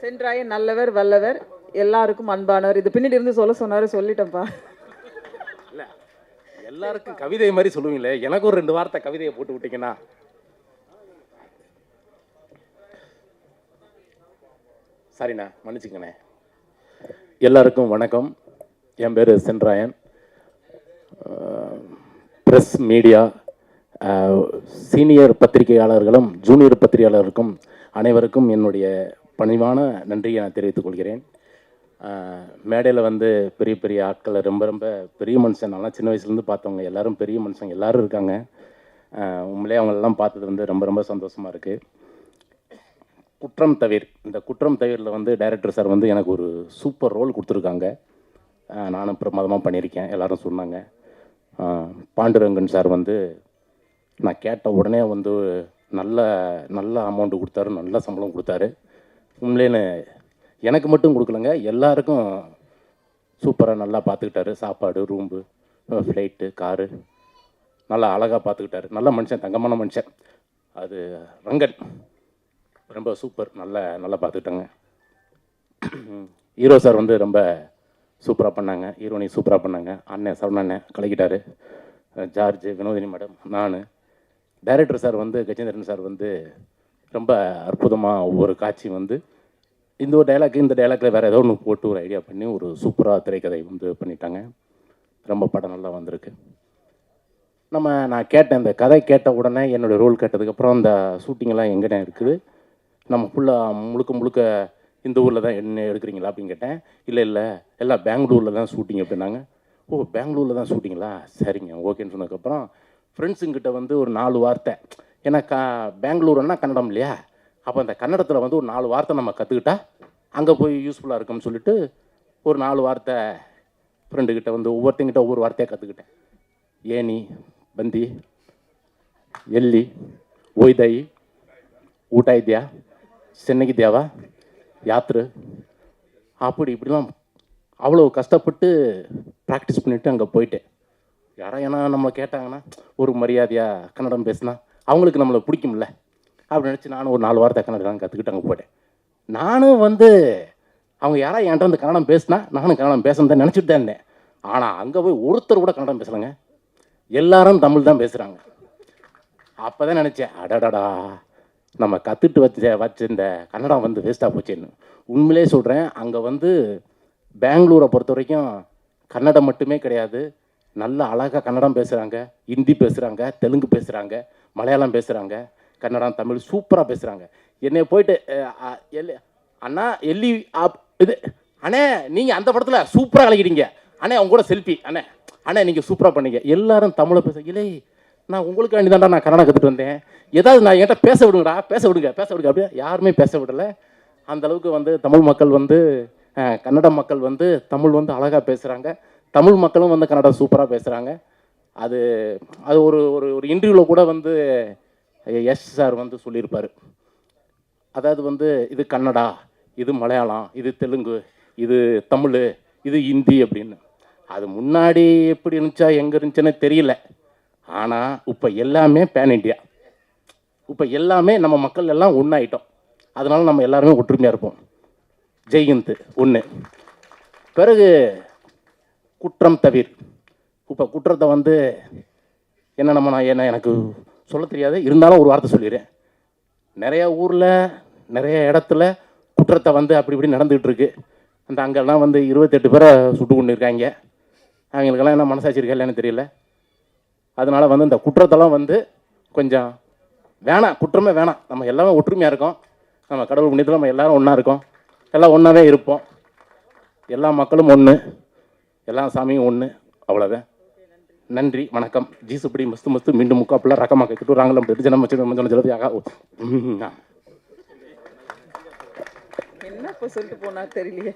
சென்றாய நல்லவர் வல்லவர் எல்லாருக்கும் அன்பானவர். இது பின்னாடி இருந்து சொல்ல சொன்னாரு சொல்லிட்டேன்ப்பா. எல்லாருக்கும் கவிதை மாதிரி சொல்லுவீங்களே. எனக்கு ஒரு ரெண்டு வார்த்தை கவிதையை போட்டு விட்டீங்கன்னா. சரிண்ணா மன்னிச்சுக்கண்ணே. எல்லாருக்கும் வணக்கம். என் பேர் சென்ராயன் ப்ரெஸ் மீடியா சீனியர் பத்திரிகையாளர்களும் ஜூனியர் பத்திரிகையாளருக்கும் அனைவருக்கும் என்னுடைய பணிவான நன்றியை நான் தெரிவித்துக் கொள்கிறேன். மேடையில் வந்து பெரிய பெரிய ஆட்களை ரொம்ப ரொம்ப பெரிய மனுஷன். நல்லா சின்ன வயசுலேருந்து பார்த்தவங்க. எல்லாரும் பெரிய மனுஷங்க. எல்லோரும் இருக்காங்க. உண்மையிலே அவங்களெல்லாம் பார்த்தது வந்து ரொம்ப ரொம்ப சந்தோஷமாக இருக்குது குற்றம் தவிர். இந்த குற்றம் தவிரில் வந்து டைரக்டர் சார் வந்து எனக்கு ஒரு சூப்பர் ரோல் கொடுத்துருக்காங்க. நானும் பிரமாதமாக பண்ணியிருக்கேன். எல்லாரும் சொன்னாங்க. பாண்டுரங்கன் சார் வந்து நான் கேட்ட உடனே வந்து நல்ல நல்ல அமௌண்ட்டு கொடுத்தாரு. நல்ல சம்பளம் கொடுத்தாரு. உண்மையிலேன்னு எனக்கு மட்டும் கொடுக்கலங்க. எல்லாருக்கும் சூப்பராக நல்லா பார்த்துக்கிட்டாரு சாப்பாடு ரூம்பு ஃப்ளைட்டு காரு நல்லா அழகாக பார்த்துக்கிட்டாரு நல்ல மனுஷன் தங்கமான மனுஷன். அது ரங்கன். ரொம்ப சூப்பர். நல்ல நல்லா பார்த்துக்கிட்டாங்க ஹீரோ சார் வந்து ரொம்ப சூப்பராக பண்ணாங்க. ஹீரோனி சூப்பராக பண்ணாங்க. அண்ணன் சரவண அண்ணன் கலக்கிட்டாரு. ஜார்ஜ் வினோதினி மேடம் நான். டைரக்டர் சார் வந்து கஜேந்திரன் சார் வந்து ரொம்ப அற்புதமாக ஒவ்வொரு காட்சி வந்து இந்த ஒரு டைலாக் இந்த டைலாக்ல வேறு ஏதோ ஒன்று போட்டு ஒரு ஐடியா பண்ணி ஒரு சூப்பராக திரைக்கதை வந்து பண்ணிட்டாங்க. ரொம்ப படம் நல்லா வந்திருக்கு. நம்ம நான் கேட்டேன் இந்த கதை கேட்ட உடனே என்னுடைய ரோல் கேட்டதுக்கப்புறம் அந்த ஷூட்டிங்கெல்லாம் எங்கேண்ணே இருக்குது? நம்ம ஃபுல்லாக முழுக்க முழுக்க இந்த ஊரில் தான் என்ன எடுக்கிறீங்களா அப்படின்னு கேட்டேன். இல்லை இல்லை எல்லாம் பெங்களூரில் தான் ஷூட்டிங் அப்படின்னாங்க. ஓ பெங்களூரில் தான் ஷூட்டிங்களா சரிங்க ஓகேன்னு சொன்னதுக்கப்புறம் ஃப்ரெண்ட்ஸுங்கிட்ட வந்து ஒரு நாலு வார்த்தை. ஏன்னா க பெங்களூருன்னா கன்னடம் இல்லையா? அப்போ அந்த கன்னடத்தில் வந்து ஒரு நாலு வார்த்தை நம்ம கற்றுக்கிட்டா அங்கே போய் யூஸ்ஃபுல்லாக இருக்கும்னு சொல்லிட்டு ஒரு நாலு வார்த்தை ஃப்ரெண்டுக்கிட்ட வந்து ஒவ்வொருத்தங்கிட்ட ஒவ்வொரு வார்த்தையாக கற்றுக்கிட்டேன் ஏனி பந்தி எல்லி ஒய்தாயி ஊட்டாய்தியா சென்னைக்கு தேவா யாத்ரு. அப்படி இப்படிலாம் அவ்வளோ கஷ்டப்பட்டு ப்ராக்டிஸ் பண்ணிவிட்டு அங்கே போயிட்டேன். யாரா ஏன்னா நம்ம கேட்டாங்கன்னா ஒரு மரியாதையாக கன்னடம் பேசினா அவங்களுக்கு நம்மளை பிடிக்கும்ல. அப்படி நினச்சி நானும் ஒரு நாலு வாரத்தை கன்னடம் கற்றுக்கிட்டு அங்கே போயிட்டேன். நானும் வந்து அவங்க யாரா என்கிட்ட வந்து கன்னடம் பேசினா நானும் கன்னடம் பேசணும் தான் நினச்சிட்டு தான் இருந்தேன். ஆனால் அங்கே போய் ஒருத்தர் கூட கன்னடம் பேசலைங்க. எல்லாரும் தமிழ் தான் பேசுகிறாங்க அப்போ தான் நினச்சேன் அடடடா நம்ம கற்றுட்டு வச்ச வச்சிருந்த கன்னடம் வந்து வேஸ்ட்டாக போச்சேன்னு. உண்மையிலே சொல்கிறேன் அங்கே வந்து பெங்களூரை பொறுத்த வரைக்கும் கன்னடம் மட்டுமே கிடையாது. நல்ல அழகாக கன்னடம் பேசுகிறாங்க ஹிந்தி பேசுகிறாங்க தெலுங்கு பேசுகிறாங்க மலையாளம் பேசுகிறாங்க கன்னடம் தமிழ் சூப்பராக பேசுகிறாங்க என்னை போயிட்டு எல்லி அண்ணா எல்லி ஆப் இது அண்ணே நீங்கள் அந்த படத்தில் சூப்பராக கலக்கிட்டீங்க. அண்ணே அவங்க கூட செல்ஃபி அண்ணே அண்ணே நீங்கள் சூப்பராக பண்ணீங்க. எல்லாரும் தமிழை பேச இல்லை நான் உங்களுக்கு வேண்டி தான்டா நான் கன்னடம் கற்றுட்டு வந்தேன். ஏதாவது நான் என்கிட்ட பேச விடுங்கடா பேச விடுங்க பேச விடுங்க. அப்படியே யாருமே பேச விடலை. அந்த அளவுக்கு வந்து தமிழ் மக்கள் வந்து கன்னட மக்கள் வந்து தமிழ் வந்து அழகாக பேசுகிறாங்க தமிழ் மக்களும் வந்து கன்னடம் சூப்பராக பேசுகிறாங்க அது அது ஒரு ஒரு ஒரு இன்டர்வியூவில் கூட வந்து எஸ் சார் வந்து சொல்லியிருப்பார். அதாவது வந்து இது கன்னடா இது மலையாளம் இது தெலுங்கு இது தமிழ் இது ஹிந்தி அப்படின்னு. அது முன்னாடி எப்படி இருந்துச்சா எங்கே இருந்துச்சுன்னு தெரியல. ஆனால் இப்போ எல்லாமே பேன் இண்டியா இப்போ எல்லாமே நம்ம மக்கள் எல்லாம் ஒன்றாயிட்டோம் அதனால் நம்ம எல்லாருமே ஒற்றுமையாக இருப்போம். ஜெய்ஹிந்த் ஒன்று பிறகு குற்றம் தவிர். இப்போ குற்றத்தை வந்து என்ன நம்ம நான் என்ன எனக்கு சொல்ல தெரியாது. இருந்தாலும் ஒரு வார்த்தை சொல்லிடுறேன். நிறைய ஊரில் நிறைய இடத்துல குற்றத்தை வந்து அப்படி இப்படி நடந்துகிட்டு இருக்கு. அந்த அங்கெல்லாம் வந்து இருபத்தெட்டு பேரை சுட்டு கொண்டு இருக்காங்க அவங்களுக்கெல்லாம் என்ன மனசாட்சி இருக்கா இல்லைன்னு தெரியல. அதனால் வந்து இந்த குற்றத்தெல்லாம் வந்து கொஞ்சம் வேணாம் குற்றமே வேணாம். நம்ம எல்லாமே ஒற்றுமையாக இருக்கோம். நம்ம கடவுள் புண்ணியத்தில் நம்ம எல்லாரும் ஒன்றா இருக்கோம். எல்லாம் ஒன்றாவே இருப்போம். எல்லா மக்களும் ஒன்று எல்லா சாமியும் ஒன்று அவ்வளோதான் நன்றி வணக்கம். ஜீசுப்படி மஸ்து மஸ்து மீண்டும் முக்காப்புல ரகமாக கிட்டு ராங்கலம் ஜனம் வச்சு மஞ்சள் ஜலதியாக என்ன இப்போ சொல்லிட்டு போனா தெரியலையே.